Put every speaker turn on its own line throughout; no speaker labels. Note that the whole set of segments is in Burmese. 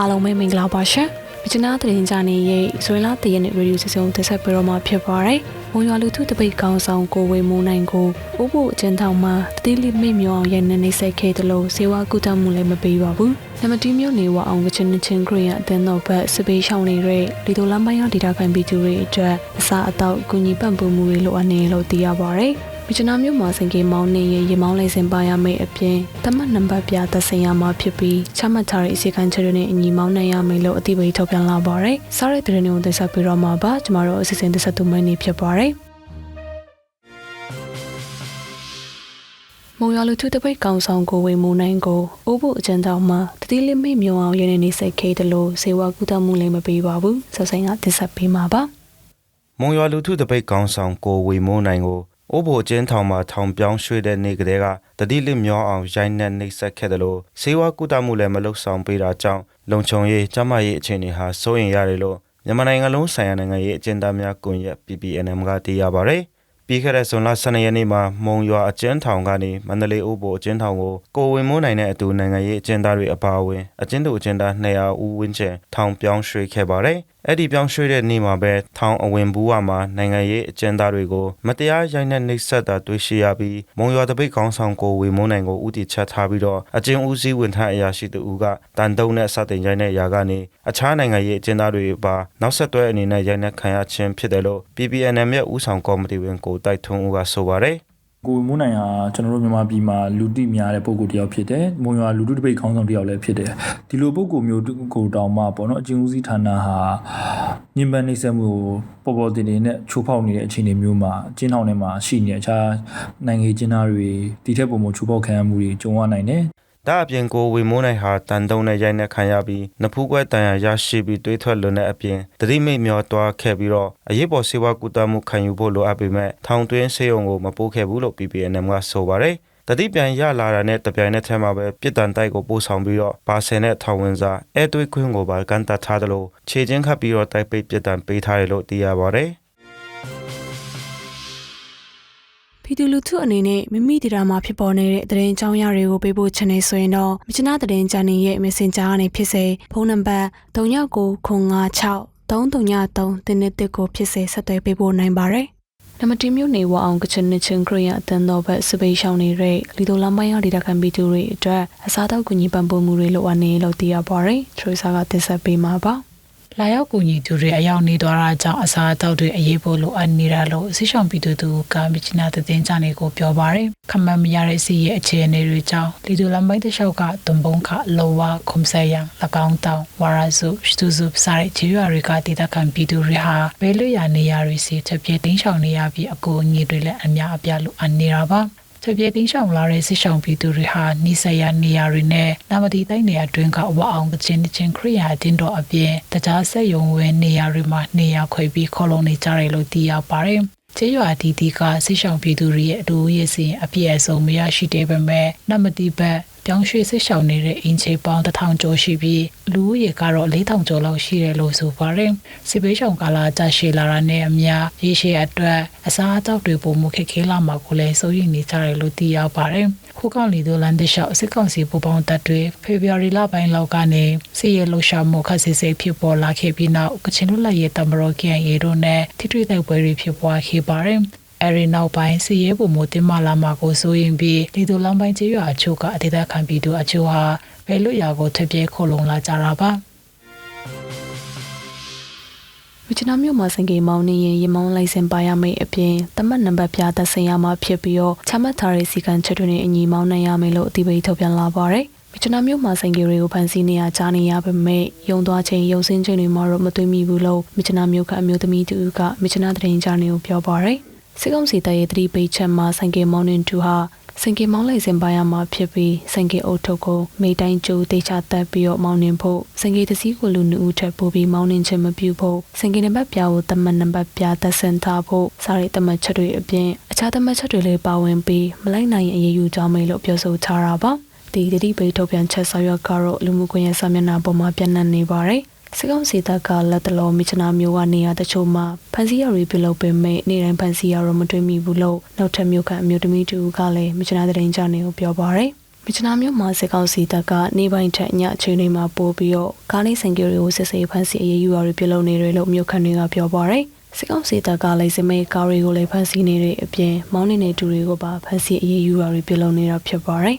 အားလုံးပဲမင်္ဂလာပါရှင်။မြချနာသတင်းကြနေရဲ့ဇွဲလာတရနဲ့ရေဒီယိုစီစဉ်တင်ဆက်ပေးတော့မှာဖြစ်ပါတယ်။မုံရွာလူထုတပိတ်ကောင်းဆောင်ကိုဝေမိုးနိုင်ကိုဥပုအကျဉ်းထောင်မှာတတိလိမိမြောင်ရဲ့နနေဆက်ခဲ့တယ်လို့စေဝါကုသမှုလည်းမပေးပါဘူး။နမတီမျိုးနေဝအောင်ကချင်နချင်းခရီးရအသင်းတော်ဘက်စပေးရှောင်းနေတဲ့လီတိုလမ်းပိုင်းရဒေတာခံပြီးသူတွေအတွက်အစာအသောက်ကူညီပံ့ပိုးမှုတွေလိုအပ်နေလို့သိရပါတယ်။ မြချနာမျိုးမှာစင်ကေမောင်းနေရင်ရေမောင်းလိုက်စင်ပါရမယ့်အပြင်တမတ်နံပါတ်ပြသက်ဆိုင်ရမှာဖြစ်ပြီးချမှတ်ထားတဲ့အစီအကံချက်တွေနဲ့အညီမောင်းနိုင်ရမယ်လို့အသိပေးထုတ်ပြန်လာပါတယ်။စားတဲ့တဲ့တွေကိုတင်ဆက်ပေးတော့မှာပါကျမတို့အစီအစဉ်တင်ဆက်သူမင်းနေဖြစ်ပါတယ်။မုံရလူထုတပိတ်ကောင်ဆောင်ကိုဝေမိုးနိုင်ကိုအိုးဖို့အကျဉ်းတော်မှာတတိလိမိမြုံအောင်ရင်းနေစိတ်ခဲတယ်လို့စေဝါကုသမှုလည်းမပေးပါဘူး။ဆက်ဆိုင်ကတင်ဆက်ပေးမှာပါ။
မုံရွာလူထုတပိတ်ကောင်းဆောင်ကိုဝေမိုးနိုင်ကို အိုးဘိုကျင်းထောင်မှာထောင်ပြောင်းရွှေ့တဲ့နေ့ကတည်းကတတိလစ်မျောအောင်ရိုင်းနှက်နှိပ်စက်ခဲ့တယ်လို့စေဝါကုသမှုလည်းမလုပ်ဆောင်ပေးတာကြောင့်လုံခြုံရေးကျန်းမာရေးအခြေအနေဟာစိုးရိမ်ရတယ်လို့မြန်မာနိုင်ငံလုံးဆိုင်ရာနိုင်ငံရေးအကျဉ်းသားများကွန်ရက် PPNM ကသိရပါဗျ။ပြီးခဲ့တဲ့ဇွန်လ12ရက်နေ့မှာမုံရွာအကျဉ်းထောင်ကနေမန္တလေးဥပိုလ်အကျဉ်းထောင်ကိုကိုဝင်မိုးနိုင်တဲ့အတူနိုင်ငံရေးအကျဉ်းသားတွေအပါအဝင်အကျဉ်းသူအကျဉ်းသား200ဦးဝန်းကျင်ထောင်ပြောင်းရွှေ့ခဲ့ပါတယ်။အဲ့ဒီပြောင်းရွှေ့တဲ့နေ့မှာပဲထောင်အဝင်ဘူးဝမှာနိုင်ငံရေးအကျဉ်းသားတွေကိုမတရားရိုက်နှက်နှိပ်စက်တာတွေ့ရှိရပြီးမုံရွာတပိတ်ကောင်းဆောင်ကိုဝေမိုးနိုင်ကိုဥတီချက်ထားပြီးတော့အကျဉ်းဦးစီးဝန်ထမ်းအရာရှိတဦးကတန်တုံးနဲ့စတင်ရိုက်နှက်ရာကနေအခြားနိုင်ငံရေးအကျဉ်းသားတွေပါနောက်ဆက်တွဲအနေနဲ့ရိုက်နှက်ခံရခြင်းဖြစ်တယ်လို့ PPNM ရဲ့ဦးဆောင်ကော်မတီဝင်ကိုတိုက်ထွန်းဦးကဆိုပါတယ်
ကိုဝေမိုးနိုင်ဟာကျွန်တော်တို့မြန်မာပြည်မှာလူတိများတဲ့ပုံကိုယ်တစ်ယောက်ဖြစ်တယ်။မုံရွာလူထုတပိတ်ခေါင်းဆောင်တစ်ယောက်လည်းဖြစ်တယ်။ဒီလိုပုံကိုယ်မျိုးကိုတောင်မှပေါ့နော်အကျဉ်းဦးစီးဌာနဟာညင်ပန်းနှိမ့်ဆက်မှုကိုပေါ်ပေါ်တင်တင်နဲ့ချိုးဖောက်နေတဲ့အခြေအနေမျိုးမှာအကျဉ်းထောင်ထဲမှာရှိနေအခြားနိုင်ငံရေးကျဉ်းသားတွေဒီထက်ပုံမချိုးဖောက်ခံရမှုတွေကြုံရနိုင်တယ်။
ဒါအပြင်ကိုဝေမိုးနိုင်ဟာတန်တုံးနဲ့ရိုက်နှက်ခံရပြီးနဖူးကွဲတန်ရာရရှိပြီးတွေးထွက်လွန်တဲ့အပြင်တတိမိတ်မျောသွားခဲ့ပြီးတော့အရေးပေါ်ဆေးဝါးကုသမှုခံယူဖို့လိုအပ်ပေမဲ့ထောင်တွင်းဆေးရုံကိုမပို့ခဲ့ဘူးလို့ PPNM ကဆိုပါတယ်တတိပြန်ရလာတာနဲ့တပြိုင်နက်တည်းမှာပဲပြစ်ဒဏ်တိုက်ကိုပို့ဆောင်ပြီးတော့ဘာဆယ်နဲ့ထောင်ဝင်စာအဲတွေးခွင်းကိုပါကန်တတ်ထားတယ်လို့ခြေချင်းခတ်ပြီးတော့တိုက်ပိတ်ပြစ်ဒဏ်ပေးထားတယ်လို့သိရပါတယ်
ပြည်သူလူထုအနေနဲ့မိမိတရားမှာဖြစ်ပေါ်နေတဲ့သတင်းကြောင်းရတွေကိုပေးဖို့ချင်နေဆိုရင်တော့မြချနာသတင်းချန်နယ်ရဲ့ Messenger ကနေဖြစ်စေဖုန်းနံပါတ်3996 333တင်းနဲ့တစ်ကိုဖြစ်စေဆက်သွယ်ပေးဖို့နိုင်ပါတယ်။နမတီမျိုးနေဝအောင်ကချင်နချင်းခရီးရအတန်းတော်ဘက်စပိရှောင်းနေတဲ့လီတိုလမ်းပိုင်းရဒေတာခံပြည်သူတွေအတွက်အစားအသောက်ကူညီပံ့ပိုးမှုတွေလိုအပ်နေလို့သိရပါတယ်။ထရီဆာကတင်ဆက်ပေးမှာပါ။
လာရောက်ကူညီသူတွေအရောက်နေသွားတာကြောင့်အစာအသောက်တွေအရေးပေါ်လိုအပ်နေတာလို့အစိရှောင်ပြည်သူတို့ကမြချနာသတင်းကြနေကိုပြောပါရယ်ခမတ်မရတဲ့စီရဲ့အခြေအနေတွေကြောင့်လီဒိုလမ်ဘိုက်တလျှောက်ကတွန်ပုံခလောဝါခုံဆဲယံ၎င်းတောင်ဝါရစုစတူစုစားတဲ့ခြေရွာတွေကတည်တခံပြည်သူတွေဟာဘဲလွရနေရတွေစီချက်ပြေးတင်းရှောင်နေရပြီးအကူအညီတွေလည်းအများအပြားလိုအပ်နေတာပါ တပြေတင်းရှောင်လာတဲ့စစ်ရှောင်ပြည်သူတွေဟာနိစရနေရာတွေနဲ့နာမတီတိုင်းနေရာတွင်ကဝအောင်ကချင်းချင်းခရိယာတင်းတော်အပြင်တခြားဆက်ယုံဝဲနေရာတွေမှာနေရာခွဲပြီးခေါ်လုံနေကြတယ်လို့သိရပါတယ်။ ကျေးရွာဒီဒီကစစ်ရှောင်ပြည်သူတွေရဲ့အတူရည်စင်အပြည့်အစုံမရရှိတဲ့ပေမဲ့နမတီဘက်ပြောင်းရွှေ့စစ်ရှောင်နေတဲ့အင်ချေပေါင်းတစ်ထောင်ကျော်ရှိပြီးလူဦးရေကတော့၄ထောင်ကျော်လောက်ရှိတယ်လို့ဆိုပါတယ်။စစ်ဘေးရှောင်ကာလာကြရှည်လာတာနဲ့အများရေရှည်အတွက်အစားအသောက်တွေပုံမှုခက်ခဲလာမှာကိုလည်းစိုးရိမ်နေကြတယ်လို့သိရပါတယ်။ ခုကောင်လီဒိုလန်ဒရှောက်စစ်ကောင်စီပူပေါင်းတပ်တွေဖေဖော်ဝါရီလပိုင်းလောက်ကနေစစ်ရဲလှုပ်ရှားမှုခက်စစ်စစ်ဖြစ်ပေါ်လာခဲ့ပြီးနောက်ကချင်လူလက်ရဲတမရောကန်ရဲတို့နဲ့ထိထွေတိုက်ပွဲတွေဖြစ်ပွားခဲ့ပါတယ်။အဲဒီနောက်ပိုင်းစီရဲပုံမတင်မလာမှာကိုစိုးရင်ပြီးလီဒိုလမ်ပိုင်းကျေးရွာအချို့ကအဒေသခံပြည်သူအချို့ဟာဘယ်လွတ်ရာကိုထပ်ပြေခုံလုံလာကြတာပါ
မြချနာမျိုးမှာစင်ကေမောင်းနေရင်ရေမောင်းလိုက်စင်ပါရမယ့်အပြင်တမတ်နံပါတ်ပြသက်ဆိုင်ရမှာဖြစ်ပြီးတော့ချမှတ်ထားတဲ့စီကံချက်တွေနဲ့အညီမောင်းနိုင်ရမယ်လို့အသိပေးထုတ်ပြန်လာပါတယ်။မြချနာမျိုးမှာစင်ကေတွေကိုဖန်ဆီးနေရကြားနေရပေမဲ့ယုံသွားချိန်ယုံစင်းချိန်တွေမှာတော့မသွေးမိဘူးလို့မြချနာမျိုးကအမျိုးသမီးတူကမြချနာသတင်းကြားနေကိုပြောပါတယ်။စစ်ကောင်စီတပ်ရဲ့သတိပေးချက်မှာစင်ကေမောင်းနေတူဟာ စင်ကေမောင်းလိုက်စင်ပါရမှာဖြစ်ပြီးစင်ကေအုပ်ထုပ်ကိုမိတိုင်းကျိုးတေချာတက်ပြီးတော့မောင်းနှင်ဖို့စင်ကေတစည်းကိုလူနှူထပ်ပို့ပြီးမောင်းနှင်ခြင်းမပြုဖို့စင်ကေနံပါတ်ပြာကိုတမတ်နံပါတ်ပြသက်စင်ထားဖို့စားရတဲ့တမတ်ချက်တွေအပြင်အခြားတမတ်ချက်တွေလည်းပါဝင်ပြီးမလိုက်နိုင်ရင်အရေးယူကြမယ်လို့ပြောဆိုထားတာပါဒီတတိပိတ်ထုတ်ပြန်ချက်ဆောင်ရွက်ကတော့လူမှုကွန်ရက်စာမျက်နှာပေါ်မှာပြန့်နှံ့နေပါတယ် စစ်ကောင်စီတပ်ကလက်တလောမိချနာမျိုးကနေရာတချို့မှာဖန်စီရတွေပြုလုပ်ပေမဲ့နေတိုင်းဖန်စီရတော့မတွေ့မိဘူးလို့နောက်ထပ်မျိုးကအမျိုးသမီးတူကလည်းမိချနာတဲ့ရင်ကြနေကိုပြောပါရယ်မြစ်ချနာမြို့မှာစစ်ကောင်စီတပ်ကနေပိုင်းထက်ညအချိန်တွေမှာပို့ပြီးတော့ကားလေးဆိုင်ကယ်တွေကိုစစ်ဆေးဖမ်းဆီးအရေးယူရပြုလုပ်နေတယ်လို့မြို့ခံတွေကပြောပါရယ်စစ်ကောင်စီတပ်ကလည်းစမဲကားတွေကိုလည်းဖမ်းဆီးနေတဲ့အပြင်မောင်းနေတဲ့တူတွေကိုပါဖမ်းဆီးအရေးယူရပြုလုပ်နေတာဖြစ်ပါရယ်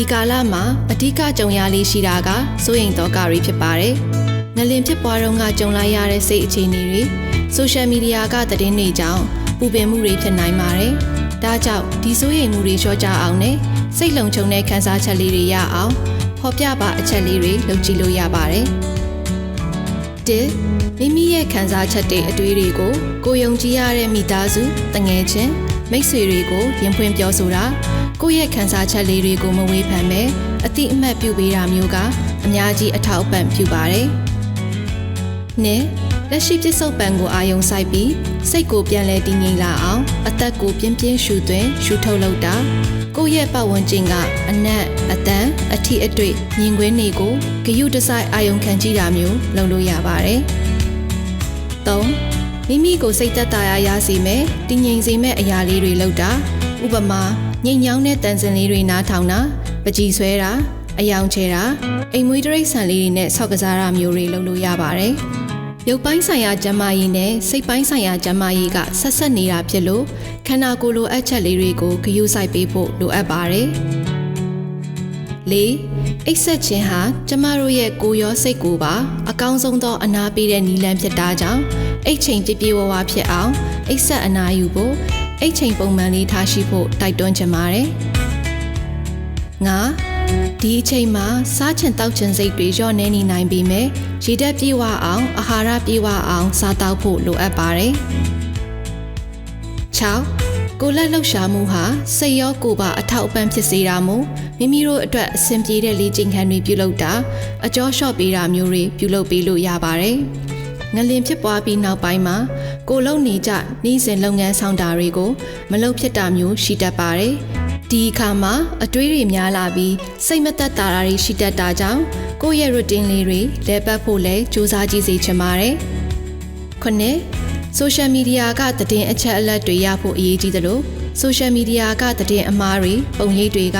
ဒီကာလမှာအဓိကကြုံရလေးရှိတာကစိုးရိမ်တော့ကတွေဖြစ်ပါတယ်။ငလင်ဖြစ်ပွားတော့ကကြုံလိုက်ရတဲ့စိတ်အခြေအနေတွေဆိုရှယ်မီဒီယာကသတင်းတွေကြောင့်ပူပင်မှုတွေဖြစ်နိုင်ပါတယ်။ဒါကြောင့်ဒီစိုးရိမ်မှုတွေလျှော့ချအောင်နဲ့စိတ်လုံခြုံတဲ့ခံစားချက်လေးတွေရအောင်ဖော်ပြပါအချက်လေးတွေလုပ်ကြည့်လို့ရပါတယ်။တစ်မိမိရဲ့ခံစားချက်တွေအတွေးတွေကိုကိုယုံကြည်ရတဲ့မိသားစုတငယ်ချင်း မိတ်ဆွေတွေကိုရင်ဖွင့်ပြောဆိုတာကိုယ့်ရဲ့ခံစားချက်လေးတွေကိုမဝေဖန်ပဲအတိအမှတ်ပြုပေးတာမျိုးကအများကြီးအထောက်အပံ့ပြုပါတယ်။နှစ်လက်ရှိပြစ္ဆုတ်ပံကိုအာယုံစိုက်ပြီးစိတ်ကိုပြန်လဲတည်ငြိမ်လာအောင်အသက်ကိုပြင်းပြင်းရှူသွင်းရှူထုတ်လုပ်တာကိုယ့်ရဲ့ပတ်ဝန်းကျင်ကအနက်အတန်အထီအတွေ့မြင်ကွင်းတွေကိုဂယုတစိုက်အာယုံခံကြည့်တာမျိုးလုပ်လို့ရပါတယ်။သုံး မိမိကိုစိတ်သက်သာရာရစေမယ်တည်ငြိမ်စေမယ့်အရာလေးတွေလုပ်တာဥပမာငိမ့်ညောင်းတဲ့တန်စင်လေးတွေနားထောင်တာပကြီးဆွဲတာအယောင်ချဲတာအိမ်မွေးတရိတ်ဆန်လေးတွေနဲ့ဆောက်ကစားတာမျိုးတွေလုပ်လို့ရပါတယ်ရုပ်ပိုင်းဆိုင်ရာကျန်းမာရေးနဲ့စိတ်ပိုင်းဆိုင်ရာကျန်းမာရေးကဆက်ဆက်နေတာဖြစ်လို့ခန္ဓာကိုယ်လိုအပ်ချက်လေးတွေကိုဂရုစိုက်ပေးဖို့လိုအပ်ပါတယ်၄အိတ်ဆက်ခြင်းဟာကျမတို့ရဲ့ကိုယ်ရောစိတ်ကိုပါ အကောင်းဆုံးသောအနာပေးတဲ့နည်းလမ်းဖြစ်တာကြောင့် အိတ်ချိန်ပြည့်ပြည့်ဝဝဖြစ်အောင်အိတ်ဆက်အနာယူဖို့အိတ်ချိန်ပုံမှန်လေးထားရှိဖို့တိုက်တွန်းချင်ပါတယ်။ငါဒီအချိန်မှာစားချင်တောက်ချင်စိတ်တွေလျော့နေနေနိုင်ပေမဲ့ရေဓာတ်ပြေဝအောင်အာဟာရပြေဝအောင်စားတောက်ဖို့လိုအပ်ပါတယ်။6ကိုလက်လှုပ်ရှားမှုဟာစိတ်ရောကိုယ်ပါအထောက်အပံ့ဖြစ်စေတာမို့မိမိတို့အတွက်အဆင်ပြေတဲ့လေ့ကျင့်ခန်းတွေပြုလုပ်တာအကျော်လျှော့ပေးတာမျိုးတွေပြုလုပ်ပေးလို့ရပါတယ်။ ငလင်ဖြစ်ပွားပြီးနောက်ပိုင်းမှာကိုလုံနေကြနှီးစင်လုပ်ငန်းဆောင်တာတွေကိုမလုပ်ဖြစ်တာမျိုးရှိတတ်ပါတယ်။ဒီအခါမှာအတွေးတွေများလာပြီးစိတ်မသက်သာတာတွေရှိတတ်တာကြောင့်ကိုယ့်ရဲ့ routine လေးတွေလဲပတ်ဖို့လဲစူးစမ်းကြည့်စေချင်ပါတယ်။ခုနှစ်ဆိုရှယ်မီဒီယာကသတင်းအချက်အလက်တွေရဖို့အရေးကြီးသလိုဆိုရှယ်မီဒီယာကသတင်းအမှားတွေပုံရိပ်တွေက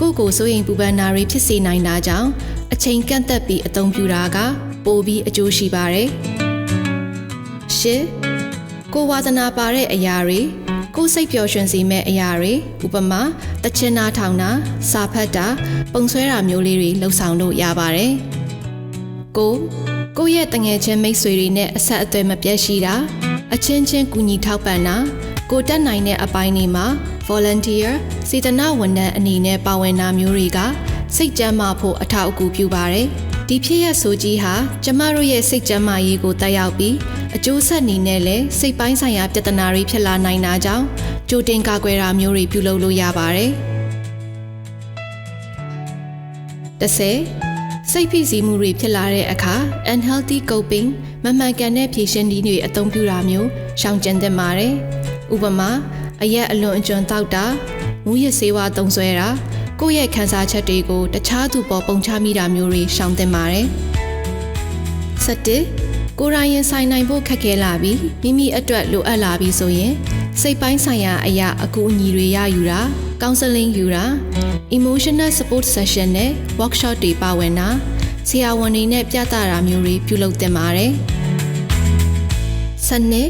ကိုယ့်ကိုယ်စိုးရိမ်ပူပန်တာတွေဖြစ်စေနိုင်တာကြောင့်အချိန်ကန့်သက်ပြီးအသုံးပြုတာကပိုပြီးအကျိုးရှိပါတယ်။ ရှစ်ကိုယ်ဝါသနာပါတဲ့အရာတွေကိုယ်စိတ်ပျော်ရွှင်စေမဲ့အရာတွေဥပမာတချင်နာထောင်တာစာဖတ်တာ ပုံဆွဲတာမျိုးလေးတွေလှုပ်ဆောင်လို့ရပါတယ်။ကိုကိုယ့်ရဲ့တငယ်ချင်းမိတ်ဆွေတွေနဲ့အဆက်အသွယ်မပြတ်ရှိတာအချင်းချင်းကူညီထောက်ပံ့တာကိုတက်နိုင်တဲ့အပိုင်းတွေမှာ volunteer စေတနာဝန်ထမ်းအနေနဲ့ပါဝင်တာမျိုးတွေကစိတ်ကြမ်းမာဖို့အထောက်အကူပြုပါတယ်။ ဒီဖြစ်ရဆိုကြီးဟာကျမတို့ရဲ့စိတ်ကြမ်းမာရေးကိုတက်ရောက်ပြီးအကျိုးဆက်အနေနဲ့လည်းစိတ်ပိုင်းဆိုင်ရာပြဿနာတွေဖြစ်လာနိုင်တာကြောင့်ကြိုတင်ကာကွယ်တာမျိုးတွေပြုလုပ်လို့ရပါတယ်။တစ်ဆယ်စိတ်ဖိစီးမှုတွေဖြစ်လာတဲ့အခါ unhealthy coping မမှန်ကန်တဲ့ဖြေရှင်းနည်းတွေအသုံးပြုတာမျိုးရှောင်ကျဉ်သင့်ပါတယ်။ဥပမာအရက်အလွန်အကျွံတောက်တာမူရစေဝါသုံးဆွဲတာ ကိုယ့်ရဲ့ခံစားချက်တွေကိုတခြားသူပေါ်ပုံချမိတာမျိုးတွေရှောင်သင့်ပါတယ်။ဆက်တစ်ကိုယ်တိုင်ရင်ဆိုင်နိုင်ဖို့ခက်ခဲလာပြီးမိမိအတွက်လိုအပ်လာပြီးဆိုရင်စိတ်ပိုင်းဆိုင်ရာအရာအကူအညီတွေရယူတာ counseling ယူတာ emotional support session နဲ့ workshop တွေပါဝင်တာဆရာဝန်တွေနဲ့ပြသတာမျိုးတွေပြုလုပ်သင့်ပါတယ်။ဆက်နှစ်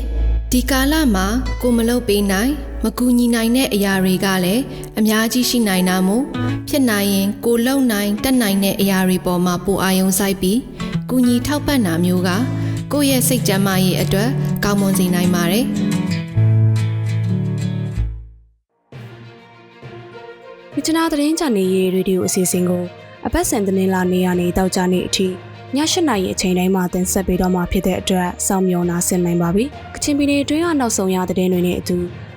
ဒီကာလမှာကိုမလုပ်ပေးနိုင် မကူညီနိုင်တဲ့အရာတွေကလည်းအများကြီးရှိနိုင်တာမို့ဖြစ်နိုင်ရင်ကိုလုံနိုင်တက်နိုင်တဲ့အရာတွေပေါ်မှာပိုအာရုံစိုက်ပြီးကူညီထောက်ပံ့တာမျိုးကကိုယ့်ရဲ့စိတ်ကြမ်းမာရေးအတွက်ကောင်းမွန်စေနိုင်ပါတယ်။
မြချနာသတင်းချန်နယ်ရဲ့ရေဒီယိုအစီအစဉ်ကိုအပတ်စဉ်သတင်းလာနေရနေတောက်ကြနေအထိည၈နာရီအချိန်တိုင်းမှာတင်ဆက်ပေးတော့မှာဖြစ်တဲ့အတွက်စောင့်မျှော်နာဆင်နိုင်ပါပြီ။ကချင်ပြည်နယ်အတွင်းကနောက်ဆုံးရသတင်းတွေနဲ့အတူ